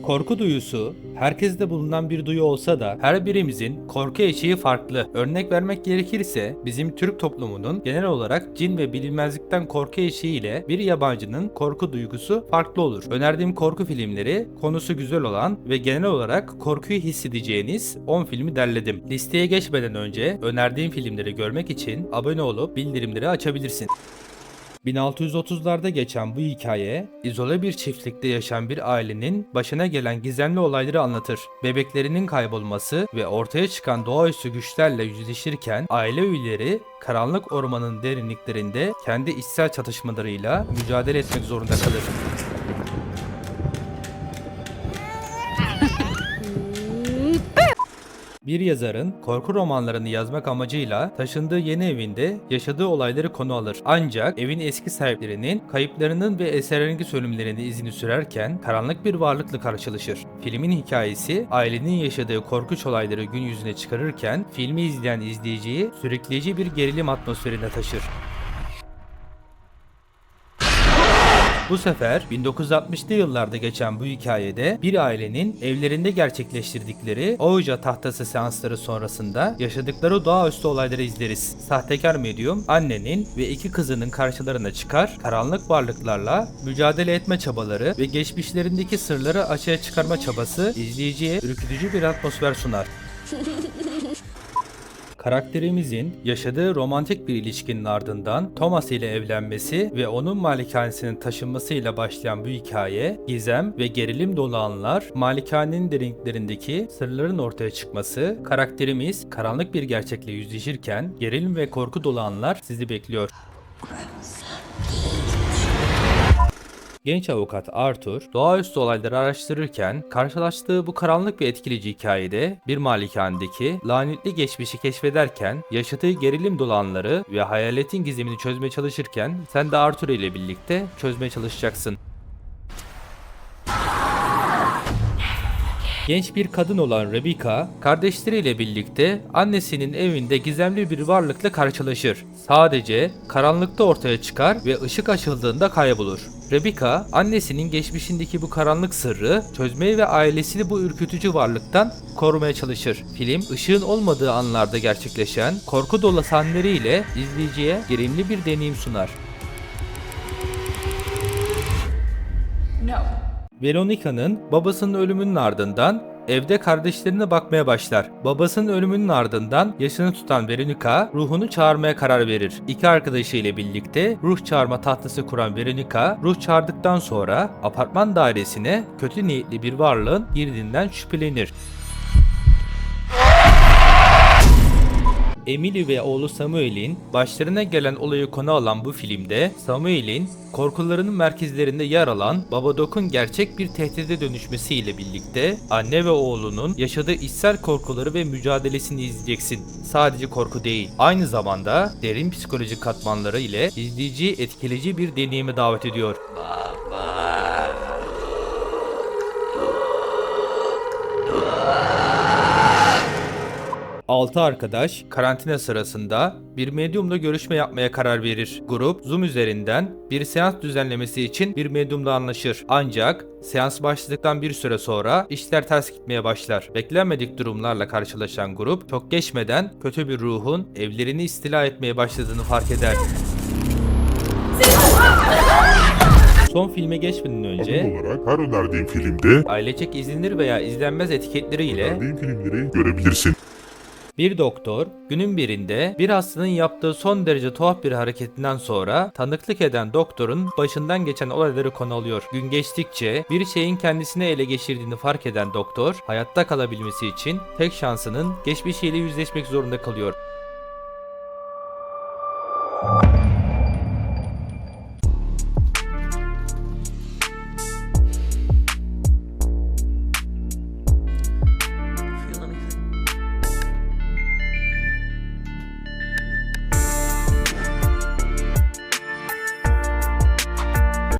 Korku duyusu herkeste bulunan bir duyu olsa da her birimizin korku eşiği farklı. Örnek vermek gerekirse bizim Türk toplumunun genel olarak cin ve bilinmezlikten korku eşiği ile bir yabancının korku duygusu farklı olur. Önerdiğim korku filmleri konusu güzel olan ve genel olarak korkuyu hissedeceğiniz 10 filmi derledim. Listeye geçmeden önce önerdiğim filmleri görmek için abone olup bildirimleri açabilirsin. 1630'larda geçen bu hikaye, izole bir çiftlikte yaşayan bir ailenin başına gelen gizemli olayları anlatır. Bebeklerinin kaybolması ve ortaya çıkan doğaüstü güçlerle yüzleşirken aile üyeleri karanlık ormanın derinliklerinde kendi içsel çatışmalarıyla mücadele etmek zorunda kalır. Bir yazarın korku romanlarını yazmak amacıyla taşındığı yeni evinde yaşadığı olayları konu alır. Ancak evin eski sahiplerinin kayıplarının ve esrarengiz ölümlerinin izini sürerken karanlık bir varlıkla karşılaşır. Filmin hikayesi ailenin yaşadığı korkunç olayları gün yüzüne çıkarırken filmi izleyen izleyiciyi sürükleyici bir gerilim atmosferine taşır. Bu sefer 1960'lı yıllarda geçen bu hikayede bir ailenin evlerinde gerçekleştirdikleri Ouija tahtası seansları sonrasında yaşadıkları doğaüstü olayları izleriz. Sahtekar medyum annenin ve iki kızının karşılarına çıkar, karanlık varlıklarla mücadele etme çabaları ve geçmişlerindeki sırları açığa çıkarma çabası izleyiciye ürkütücü bir atmosfer sunar. Karakterimizin yaşadığı romantik bir ilişkinin ardından Thomas ile evlenmesi ve onun malikanesinin taşınmasıyla başlayan bu hikaye, gizem ve gerilim dolu anlar, malikanenin derinliklerindeki sırların ortaya çıkması, karakterimiz karanlık bir gerçekle yüzleşirken gerilim ve korku dolu anlar sizi bekliyor. Genç avukat Arthur, doğaüstü olayları araştırırken karşılaştığı bu karanlık ve etkileyici hikayede bir malikanedeki lanetli geçmişi keşfederken yaşadığı gerilim dolu anları ve hayaletin gizemini çözmeye çalışırken sen de Arthur ile birlikte çözmeye çalışacaksın. Genç bir kadın olan Rebecca, kardeşleriyle birlikte annesinin evinde gizemli bir varlıkla karşılaşır. Sadece karanlıkta ortaya çıkar ve ışık açıldığında kaybolur. Rebecca, annesinin geçmişindeki bu karanlık sırrı çözmeye ve ailesini bu ürkütücü varlıktan korumaya çalışır. Film, ışığın olmadığı anlarda gerçekleşen korku dolu sahneleriyle izleyiciye gerilimli bir deneyim sunar. Veronica'nın babasının ölümünün ardından evde kardeşlerine bakmaya başlar. Babasının ölümünün ardından yaşını tutan Veronica ruhunu çağırmaya karar verir. İki arkadaşı ile birlikte ruh çağırma tahtası kuran Veronica ruh çağırdıktan sonra apartman dairesine kötü niyetli bir varlığın girdiğinden şüphelenir. Emily ve oğlu Samuel'in başlarına gelen olayı konu alan bu filmde Samuel'in korkularının merkezlerinde yer alan Babadok'un gerçek bir tehdide dönüşmesiyle birlikte anne ve oğlunun yaşadığı içsel korkuları ve mücadelesini izleyeceksin. Sadece korku değil, aynı zamanda derin psikolojik katmanları ile izleyiciyi etkileyici bir deneyime davet ediyor. Altı arkadaş karantina sırasında bir medyumla görüşme yapmaya karar verir. Grup Zoom üzerinden bir seans düzenlemesi için bir medyumla anlaşır. Ancak seans başladıktan bir süre sonra işler ters gitmeye başlar. Beklenmedik durumlarla karşılaşan grup çok geçmeden kötü bir ruhun evlerini istila etmeye başladığını fark eder. Son filme geçmeden Abone önce olarak her önerdiğim filmde ailecek izlenir veya izlenmez etiketleriyle önerdiğim filmleri görebilirsin. Bir doktor günün birinde bir hastanın yaptığı son derece tuhaf bir hareketinden sonra tanıklık eden doktorun başından geçen olayları konu alıyor. Gün geçtikçe bir şeyin kendisine ele geçirdiğini fark eden doktor hayatta kalabilmesi için tek şansının geçmişiyle yüzleşmek zorunda kalıyor.